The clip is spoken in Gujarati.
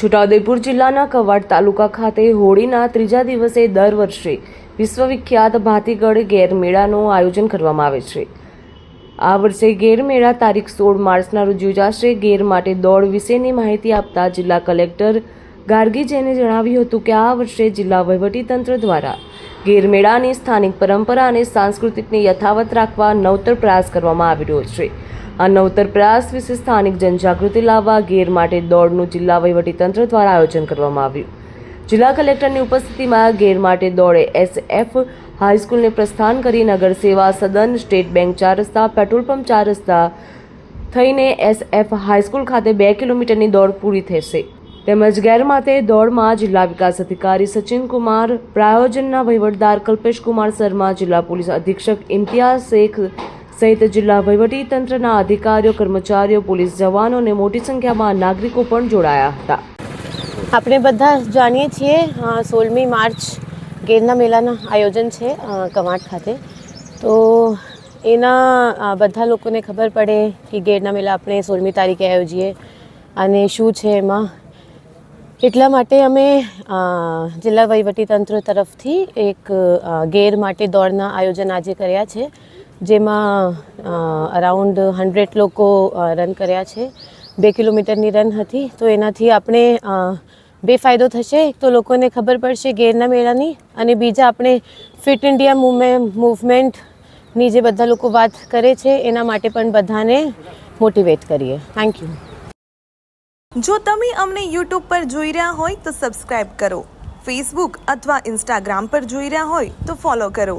છોટાઉદેપુર જિલ્લાના કવાડ તાલુકા ખાતે હોળીના ત્રીજા દિવસે દર વર્ષે વિશ્વવિખ્યાત ભાતીગઢ ગેરમેળાનું આયોજન કરવામાં આવે છે. આ વર્ષે ગેરમેળા તારીખ સોળ માર્ચના રોજ યોજાશે. ગેર માટે દોડ વિશેની માહિતી આપતા જિલ્લા કલેક્ટર ગાર્ગી જૈને જણાવ્યું હતું કે આ વર્ષે જિલ્લા વહીવટીતંત્ર દ્વારા ગેરમેળાની સ્થાનિક પરંપરા અને સાંસ્કૃતિકને યથાવત રાખવા નવતર પ્રયાસ કરવામાં આવી રહ્યો છે. આ નવતર પ્રયાસ વિશે સ્થાનિક જનજાગૃતિ લાવવા, ગેર માટે દોડનું જિલ્લા વહીવટીતંત્ર દ્વારા આયોજન કરવામાં આવ્યું. જિલ્લા કલેક્ટરની ઉપસ્થિતિમાં ગેર માટે દોડે એસએફ હાઈસ્કૂલને પ્રસ્થાન કરી નગર સેવા સદન, સ્ટેટ બેંક ચાર રસ્તા, પેટ્રોલ પંપ ચાર રસ્તા થઈને એસએફ હાઈસ્કૂલ ખાતે બે કિલોમીટરની દોડ પૂરી થશે. તેમજ ગેરમાતે દોડમાં જિલ્લા વિકાસ અધિકારી સચિન કુમાર, પ્રાયોજનના વહીવટદાર કલ્પેશ કુમાર શર્મા, જિલ્લા પોલીસ અધિક્ષક ઇમ્તિયાઝ શેખ સહિત જિલ્લા તંત્રના અધિકારીઓ, કર્મચારીઓ, પોલીસ જવાનો અને મોટી સંખ્યામાં નાગરિકો પણ જોડાયા હતા. આપણે બધા જાણીએ છીએ સોળમી માર્ચ ગેરના મેળાના આયોજન છે કમાટ ખાતે. તો એના બધા લોકોને ખબર પડે કે ગેરના મેળા આપણે સોળમી તારીખે આયોજીએ અને શું છે એમાં. એટલા માટે અમે જિલ્લા વહીવટીતંત્ર તરફથી એક ગેર માટે દોડના આયોજન આજે કર્યા છે. જેમાં અરાઉન્ડ હંડ્રેડ લોકો રન કર્યા છે. બે કિલોમીટરની રન હતી. તો એનાથી આપણે બે ફાયદો થશે. એક તો લોકોને ખબર પડશે ગેરના મેળાની અને બીજા આપણે ફિટ ઇન્ડિયા મૂવમેન્ટ મૂવમેન્ટની જે બધા લોકો વાત કરે છે, એના માટે પણ બધાને મોટિવેટ કરીએ. થેન્ક યુ જો તમે અમને યુટ્યુબ પર જોઈ રહ્યા હોય તો સબસ્ક્રાઇબ કરો. ફેસબુક અથવા ઇન્સ્ટાગ્રામ પર જોઈ રહ્યા હોય તો ફોલો કરો.